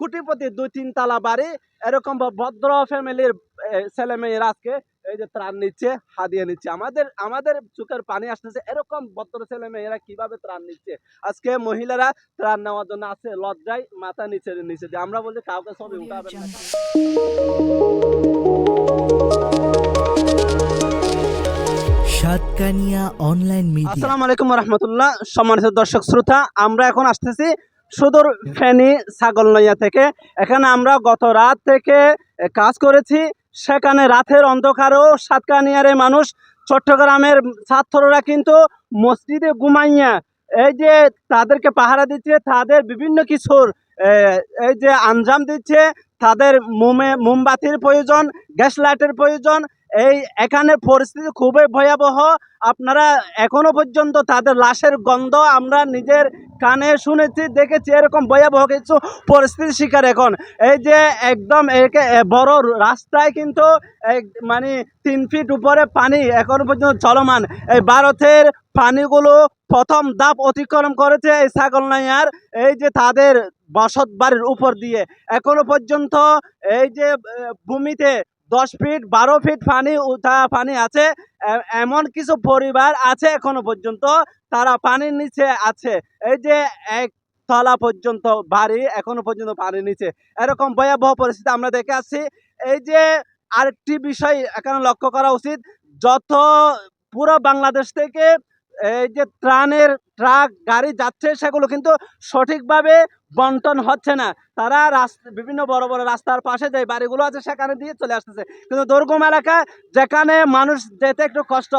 কোটিপতি দুই তিন তালা বাড়ি এরকম ভদ্র ফ্যামিলির ছেলে মেয়েরা আজকে এই যে ত্রাণ নিচ্ছে হাদিয়ে নিচ্ছে। আমাদের আমাদের চোখের পানি আসতেছে এরকম ভদ্র ছেলে মেয়েরা কীভাবে ত্রাণ নিচ্ছে? আজকে মহিলারা ত্রাণ নেওয়ার জন্য আছে লজ্জায় মাথা নিচে নিচে দিয়ে। আমরা বলছি কাউকে ছবি উঠাবেন না। সাতকানিয়া অনলাইন মিডিয়া আসসালামু আলাইকুম রহমতুল্লাহ। সম্মানিত দর্শক শ্রোতা আমরা এখন আসতেছি সুদূর ফেনী ছাগলনইয়া থেকে। এখানে আমরা গত রাত থেকে কাজ করেছি। সেখানে রাতের অন্ধকারও সাতকানিয়ারে মানুষ চট্টগ্রামের ছাত্ররা কিন্তু মসজিদে ঘুমাইয়া এই যে তাদেরকে পাহারা দিচ্ছে, তাদের বিভিন্ন কিছুর এই যে আঞ্জাম দিচ্ছে, তাদের মোমে, মোমবাতির প্রয়োজন, গ্যাস লাইটের প্রয়োজন এই এখানে পরিস্থিতি খুবই ভয়াবহ। আপনারা এখনও পর্যন্ত তাদের লাশের গন্ধ আমরা নিজের কানে শুনেছি, দেখেছি, এরকম ভয়াবহ কিছু পরিস্থিতির শিকার এখন। এই যে একদম একে বড় রাস্তায় কিন্তু মানে তিন ফিট উপরে পানি এখনও পর্যন্ত চলমান। এই ভারতের পানিগুলো প্রথম দাপ অতিক্রম করেছে এই ছাগল ছাগলনাইয়ার এই যে তাদের বসত বাড়ির উপর দিয়ে। এখনও পর্যন্ত এই যে ভূমিতে দশ ফিট বারো ফিট পানি উঠা পানি আছে। এমন কিছু পরিবার আছে এখনও পর্যন্ত তারা পানির নিচে আছে। এই যে এক তলা পর্যন্ত বাড়ি এখনও পর্যন্ত পানির নিচে। এরকম ভয়াবহ পরিস্থিতি আমরা দেখে আসছি। এই যে আরেকটি বিষয় এখানে লক্ষ্য করা উচিত। যত পুরো বাংলাদেশ থেকে এই যে ত্রাণের ট্রাক, গাড়ি যাচ্ছে, সেগুলো কিন্তু সঠিকভাবে বন্টন হচ্ছে না। তারা রাস্তা বিভিন্ন বড় বড় রাস্তার পাশে যে বাড়িগুলো আছে, সেখানে দিয়ে চলে আসতেছে। কিন্তু দুর্গম এলাকা, যেখানে মানুষ যেতে একটু কষ্ট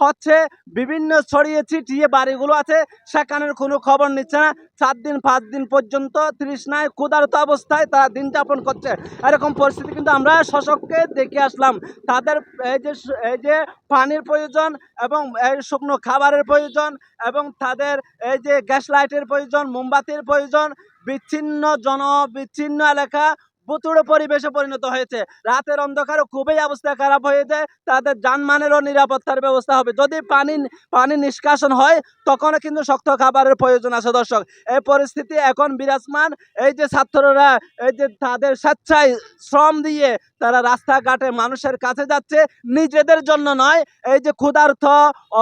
হচ্ছে, বিভিন্ন ছড়িয়ে ছিটিয়ে বাড়িগুলো আছে, সেখানের কোনো খবর নিচ্ছে না। চার দিন, পাঁচ দিন পর্যন্ত তৃষ্ণায় ক্ষুধার্ত অবস্থায় তারা দিন যাপন করছে। এরকম পরিস্থিতি কিন্তু আমরা শশককে দেখে আসলাম। তাদের এই যে এই যে পানির প্রয়োজন এবং এই শুকনো খাবারের প্রয়োজন এবং তাদের এই যে গ্যাস লাইটের প্রয়োজন মোমবাতির প্রয়োজন বিচ্ছিন্ন জন বিচ্ছিন্ন এলাকা বুতুড়ে পরিবেশে পরিণত হয়েছে। রাতের অন্ধকারে খুবই অবস্থা খারাপ হয়ে যায়। তাদের যানমানেরও নিরাপত্তার ব্যবস্থা হবে। যদি পানি পানি নিষ্কাশন হয়, তখনও কিন্তু শক্ত খাবারের প্রয়োজন আছে দর্শক। এই পরিস্থিতি এখন বিরাজমান। এই যে ছাত্ররা, এই যে তাদের স্বেচ্ছায় শ্রম দিয়ে তারা রাস্তাঘাটে মানুষের কাছে যাচ্ছে, নিজেদের জন্য নয়, এই যে ক্ষুধার্থ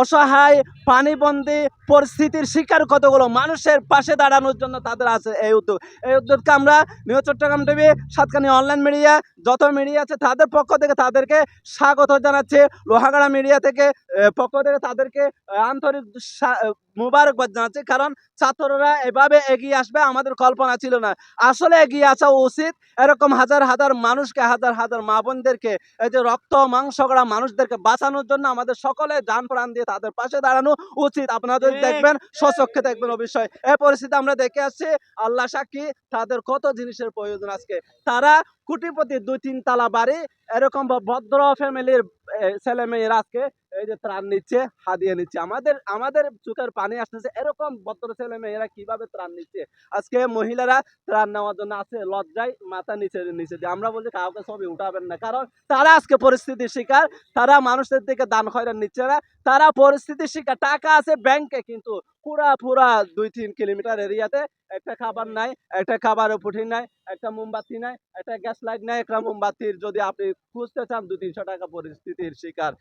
অসহায়, পানিবন্দী পরিস্থিতির শিকার কতগুলো মানুষের পাশে দাঁড়ানোর জন্য তাদের আছে এই উদ্যোগ। এই উদ্যোগকে আমরা new Chittagong TV Satkania online media যত মিডিয়া আছে তাদের পক্ষ থেকে তাদেরকে স্বাগত জানাচ্ছে। লোহাগাড়া মিডিয়া থেকে পক্ষ থেকে তাদেরকে আন্তরিক মুবারকবাদ জানাচ্ছি। কারণ ছাত্ররা এভাবে এগিয়ে আসবে আমাদের কল্পনা ছিল না। আসলে এগিয়ে আসা উচিত এরকম হাজার হাজার মানুষকে হাজার হাজার মা বোনদেরকে এই যে রক্ত মাংস করা মানুষদেরকে বাঁচানোর জন্য আমাদের সকলে যান প্রাণ দিয়ে তাদের পাশে দাঁড়ানো উচিত। আপনারা যদি দেখবেন সচক্ষে দেখবেন অবশ্যই। এই পরিস্থিতি আমরা দেখে আসছি। আল্লাহ সাক্ষী তাদের কত জিনিসের প্রয়োজন আজকে? তারা কোটিপতি দুই তিন তালা বাড়ি। এরকম ভদ্র ফ্যামিলির ছেলে মেয়েরা আজকে এই যে ত্রাণ নিচ্ছে হাদিয়ে নিচ্ছে। আমাদের আমাদের চোখের পানি আসতেছে, এরকম ভদ্র ছেলে মেয়েরা কীভাবে ত্রাণ নিচ্ছে? আজকে মহিলারা ত্রাণ নেওয়ার জন্য আছে, লজ্জায় মাথা নিচে নিচে দিয়ে। আমরা বলছি, কাউকে ছবি উঠাবেন না, কারণ তারা আজকে পরিস্থিতির শিকার। তারা মানুষের দিকে দান খয়রান নিচ্ছে না। তারা পরিস্থিতির শিকার। টাকা আছে ব্যাংকে, কিন্তু পুরা পুরা দুই, তিন কিলোমিটার এরিয়াতে একটা খাবার নাই, একটা খাবারের পুঠি নাই, একটা মোমবাতি নাই, একটা গ্যাস লাইট নাই, একটা মোমবাতির যদি আপনি খুঁজতে চান দু তিনশো টাকা পরিস্থিতির শিকার।